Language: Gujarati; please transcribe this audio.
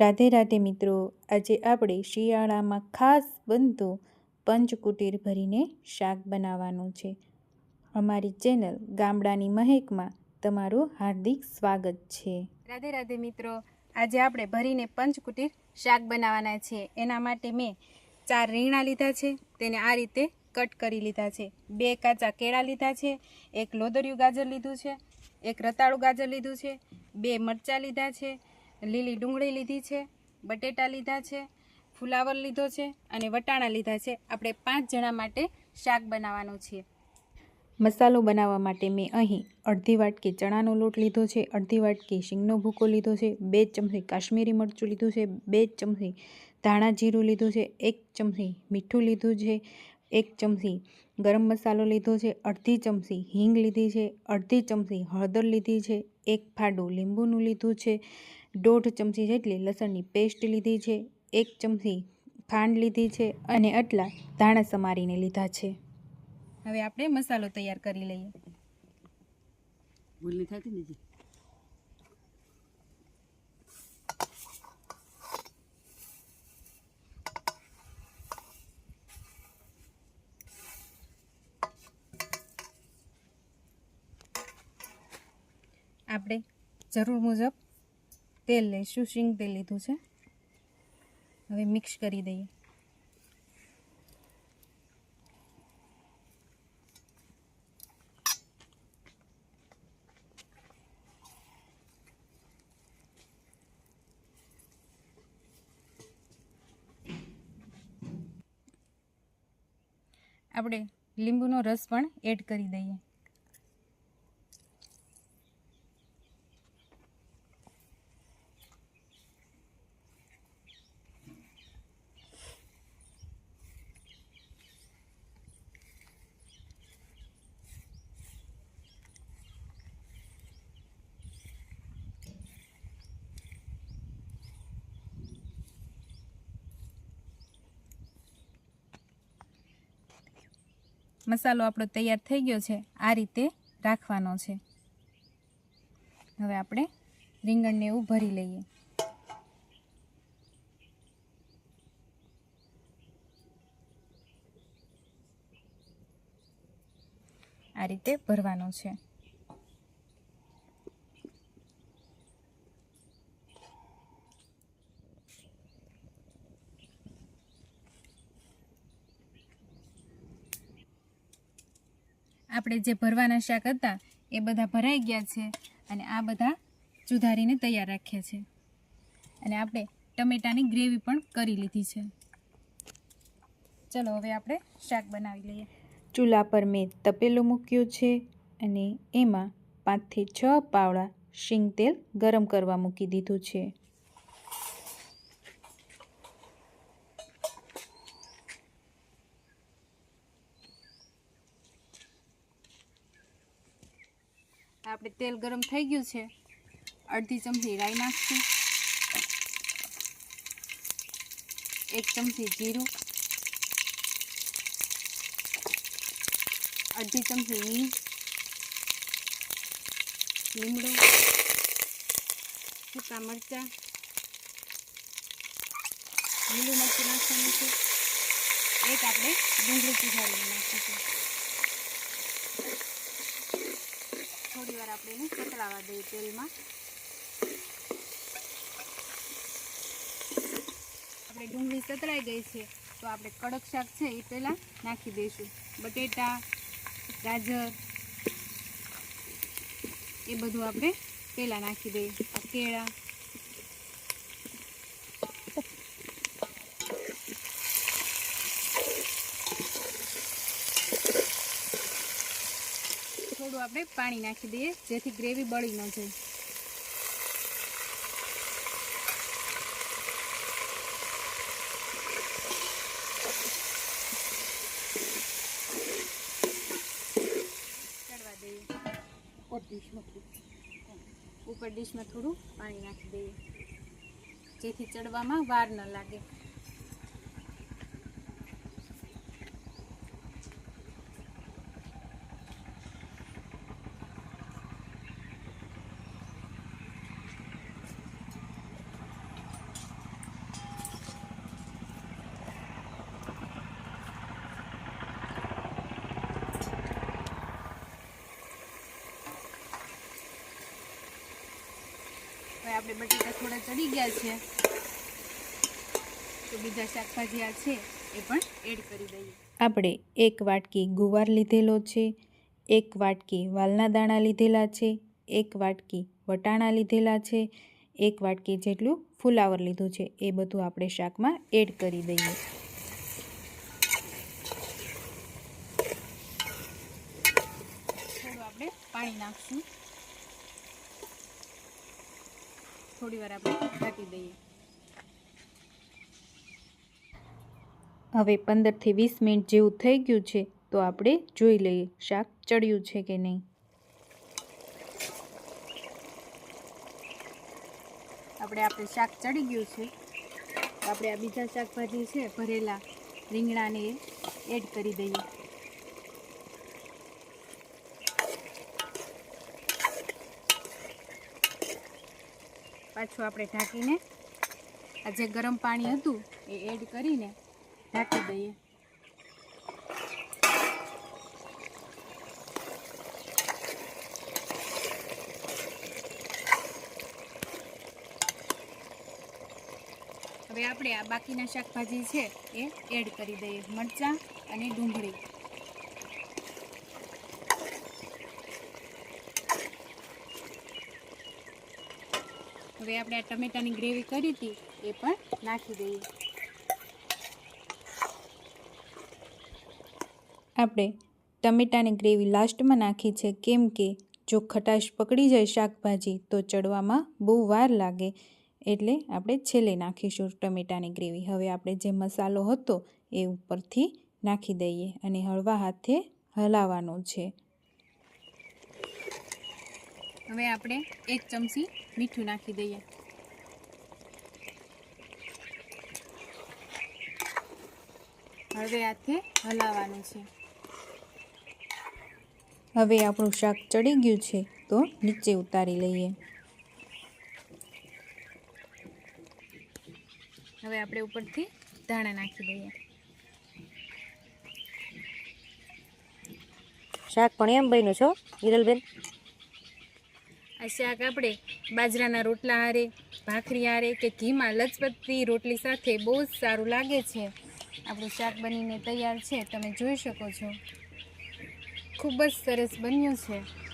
રાધે રાધે મિત્રો, આજે આપણે શિયાળામાં ખાસ બનતું પંચકુટીર ભરીને શાક બનાવવાનું છે. અમારી ચેનલ ગામડાની મહેકમાં તમારું હાર્દિક સ્વાગત છે. રાધે રાધે મિત્રો, આજે આપણે ભરીને પંચકુટીર શાક બનાવવાના છે. એના માટે મેં ચાર રીંગણા લીધા છે, તેને આ રીતે કટ કરી લીધા છે. બે કાચા કેળા લીધા છે, એક લોદરિયું ગાજર લીધું છે, એક રતાળું ગાજર લીધું છે, બે મરચાં લીધા છે લીલી ડુંગળી લીધી છે, બટેટા લીધા છે, ફુલાવર લીધો છે અને વટાણા લીધા છે. આપણે પાંચ જણા માટે શાક બનાવવાનું છે. મસાલો બનાવવા માટે મેં અહીં અડધી વાટકી ચણાનો લોટ લીધો છે, અડધી વાટકી શીંગનો ભૂકો લીધો છે, બે ચમચી કાશ્મીરી મરચું લીધું છે, બે ચમચી ધાણા જીરું લીધું છે, એક ચમચી મીઠું લીધું છે એક ચમચી ગરમ મસાલો લીધો છે, અડધી ચમચી હિંગ લીધી છે, અડધી ચમચી હળદર લીધી છે, એક ફાડું લીંબુનું લીધું છે, દોઢ ચમચી જેટલી લસણની પેસ્ટ લીધી છે, એક ચમચી ખાંડ લીધી છે અને આટલા ધાણા સમારીને લીધા છે. હવે આપણે મસાલો તૈયાર કરી લઈએ ભૂલ નહીં થતી ને જી આપણે જરૂર મુજબ તેલ લઈશું, શીંગ તેલ લીધું છે. હવે મિક્સ કરી દઈએ. આપણે લીંબુનો રસ પણ એડ કરી દઈએ. મસાલો આપણો તૈયાર થઈ ગયો છે, આ રીતે રાખવાનો છે. હવે આપણે રીંગણને એવું ભરી લઈએ. આ રીતે ભરવાનો છે. આપણે જે ભરવાના શાક હતા, એ બધા ભરાઈ ગયા છે અને આ બધા સુધારીને તૈયાર રાખ્યા છે. અને આપણે ટમેટાની ગ્રેવી પણ કરી લીધી છે. ચલો, હવે આપણે શાક બનાવી લઈએ. ચૂલા પર મેં તપેલું મૂક્યું છે અને એમાં પાંચથી છ પાવડા શીંગ તેલ ગરમ કરવા મૂકી દીધું છે. આપણે તેલ ગરમ થઈ ગયું છે. અડધી ચમચી રાઈ નાખશું. એક ચમચી જીરું. અડધી ચમચી હિંગ લીમડો. સૂકા મરચાં. લીલું મરચું નાખવાનું છે. એક આપણે ડુંગળી સુધારીને નાખીશું. થોડી વાર આપણે એને સતળાવા દઈએ તેલમાં. આપણે ડુંગળી સતળાઈ ગઈ છે, તો આપણે કડક શાક છે એ પહેલાં નાખી દઈશું. બટેટા, ગાજર, એ બધું આપણે પહેલાં નાખી દઈએ. કેળા થોડું આપણે પાણી નાખી દઈએ જેથી ગ્રેવી બળી ન જાય. ઉપર ડીશમાં થોડું પાણી નાખી દઈએ. જેથી ચડવામાં વાર ન લાગે. આપણે બટેટા થોડા ચડી ગયા છે. તો બીજા શાકભાજી આ છે એ પણ એડ કરી દઈએ. આપણે એક વાટકી ગુવાર લીધેલો છે એક વાટકી વાલના દાણા લીધેલા છે એક વાટકી વટાણા લીધેલા છે એક વાટકી જેટલું ફુલાવર લીધું છે એ બધું આપણે શાકમાં એડ કરી દઈએ. આપણે પાણી નાખશું. થોડી વાર આપણે ઢાંકી દઈએ. હવે પંદરથી વીસ મિનિટ જેવું થઈ ગયું છે તો આપણે જોઈ લઈએ શાક ચડ્યું છે કે નહીં. આપણે આપણે શાક ચડી ગયું છે. આપણે આ બીજા શાકભાજી છે ભરેલા રીંગણાને એડ કરી દઈએ. પાછું આપણે ઢાંકીને આ જે ગરમ પાણી હતું એ એડ કરીને ઢાંકી દઈએ. હવે આપણે આ બાકીના શાકભાજી છે એ એડ કરી દઈએ. મરચાં અને ડુંગળી. હવે આપણે આ ટમેટાની ગ્રેવી કરી હતી, એ પણ નાખી દઈએ. આપણે ટમેટાની ગ્રેવી લાસ્ટમાં નાખી છે, કેમ કે જો ખટાશ પકડી જાય શાકભાજી, તો ચડવામાં બહુ વાર લાગે. એટલે આપણે છેલ્લે નાખીશું ટમેટાની ગ્રેવી. હવે આપણે જે મસાલો હતો, એ ઉપરથી નાખી દઈએ અને હળવા હાથે હલાવવાનો છે. હવે આપણે એક ચમચી મીઠું નાખી દઈએ. હવે હાથે હલાવવાનું છે. હવે આપણું શાક ચડી ગયું છે તો નીચે ઉતારી લઈએ. હવે આપણે ઉપરથી ધાણા નાખી દઈએ. શાક પણ એમ બન્યું છો હિરલબેન. આ શાક આપણે બાજરાના રોટલા હારે, ભાખરી હારે કે ઘીમાં લચપતની રોટલી સાથે બહુ જ સારું લાગે છે. આપણું શાક બનીને તૈયાર છે, તમે જોઈ શકો છો. ખૂબ જ સરસ બન્યું છે.